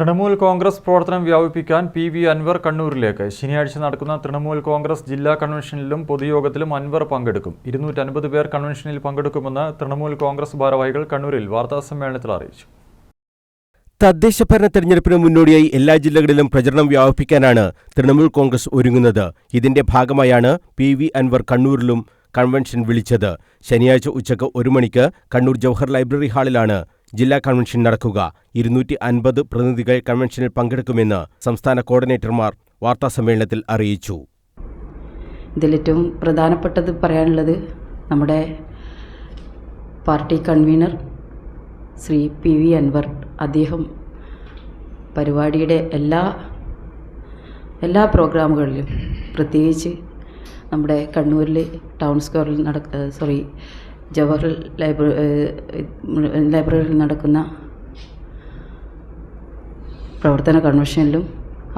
തൃണമൂൽ കോൺഗ്രസ് പ്രവർത്തനം വ്യാപിപ്പിക്കാൻ P V Anwar കണ്ണൂരിലേക്ക്. ശനിയാഴ്ച നടക്കുന്ന തൃണമൂൽ കോൺഗ്രസ് ജില്ലാ കൺവെൻഷനിലും പൊതുയോഗത്തിലും അൻവർ പങ്കെടുക്കും. ഇരുന്നൂറ്റൻപത് പേർ കൺവെൻഷനിൽ പങ്കെടുക്കുമെന്ന് തൃണമൂൽ കോൺഗ്രസ് ഭാരവാഹികൾ കണ്ണൂരിൽ വാർത്താസമ്മേളനത്തിൽ അറിയിച്ചു. തദ്ദേശ ഭരണ തെരഞ്ഞെടുപ്പിന് മുന്നോടിയായി എല്ലാ ജില്ലകളിലും പ്രചരണം വ്യാപിപ്പിക്കാനാണ് തൃണമൂൽ കോൺഗ്രസ് ഒരുങ്ങുന്നത്. ഇതിന്റെ ഭാഗമായാണ് പി വി അൻവർ കണ്ണൂരിലും കൺവെൻഷൻ വിളിച്ചത്. ശനിയാഴ്ച ഉച്ചയ്ക്ക് ഒരു മണിക്ക് കണ്ണൂർ ജവഹർ ലൈബ്രറി ഹാളിലാണ് ജില്ലാ കൺവെൻഷൻ നടക്കുക. ഇരുന്നൂറ്റി അൻപത് പ്രതിനിധികൾ കൺവെൻഷനിൽ പങ്കെടുക്കുമെന്ന് സംസ്ഥാന കോർഡിനേറ്റർമാർ വാർത്താസമ്മേളനത്തിൽ അറിയിച്ചു. ഇതിലേറ്റവും പ്രധാനപ്പെട്ടത് പറയാനുള്ളത് നമ്മുടെ party convener Shri P V Anvar. അദ്ദേഹം പരിപാടിയുടെ എല്ലാ എല്ലാ പ്രോഗ്രാമുകളിലും പ്രത്യേകിച്ച് നമ്മുടെ കണ്ണൂരിൽ ടൗൺ സ്ക്വയറിൽ നടക്ക സോറി ജവഹർ ലൈബ്രറി ലൈബ്രറിയിൽ നടക്കുന്ന പ്രവർത്തന കൺവെൻഷനിലും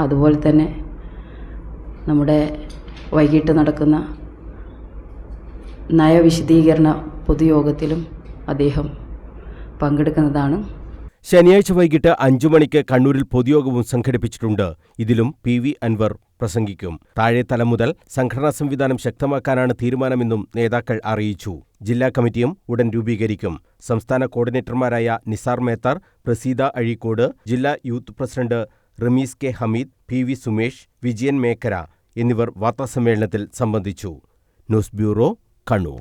അതുപോലെ തന്നെ നമ്മുടെ വൈകിട്ട് നടക്കുന്ന നയവിശദീകരണ പൊതുയോഗത്തിലും അദ്ദേഹം പങ്കെടുക്കുന്നതാണ്. ശനിയാഴ്ച വൈകിട്ട് അഞ്ചു മണിക്ക് കണ്ണൂരിൽ പൊതുയോഗവും സംഘടിപ്പിച്ചിട്ടുണ്ട്. ഇതിലും പി വി അൻവർ പ്രസംഗിക്കും. താഴെ തലം മുതൽ സംഘടനാ സംവിധാനം ശക്തമാക്കാനാണ് തീരുമാനമെന്നും നേതാക്കൾ അറിയിച്ചു. ജില്ലാ കമ്മിറ്റിയും ഉടൻ രൂപീകരിക്കും. സംസ്ഥാന കോർഡിനേറ്റർമാരായ നിസാർ മേത്തർ പ്രസീത അഴീക്കോട് ജില്ലാ youth president Rameez K Hameed P V Sumesh Vijayan Mekkara എന്നിവർ വാർത്താസമ്മേളനത്തിൽ സംബന്ധിച്ചു. News bureau Kannur.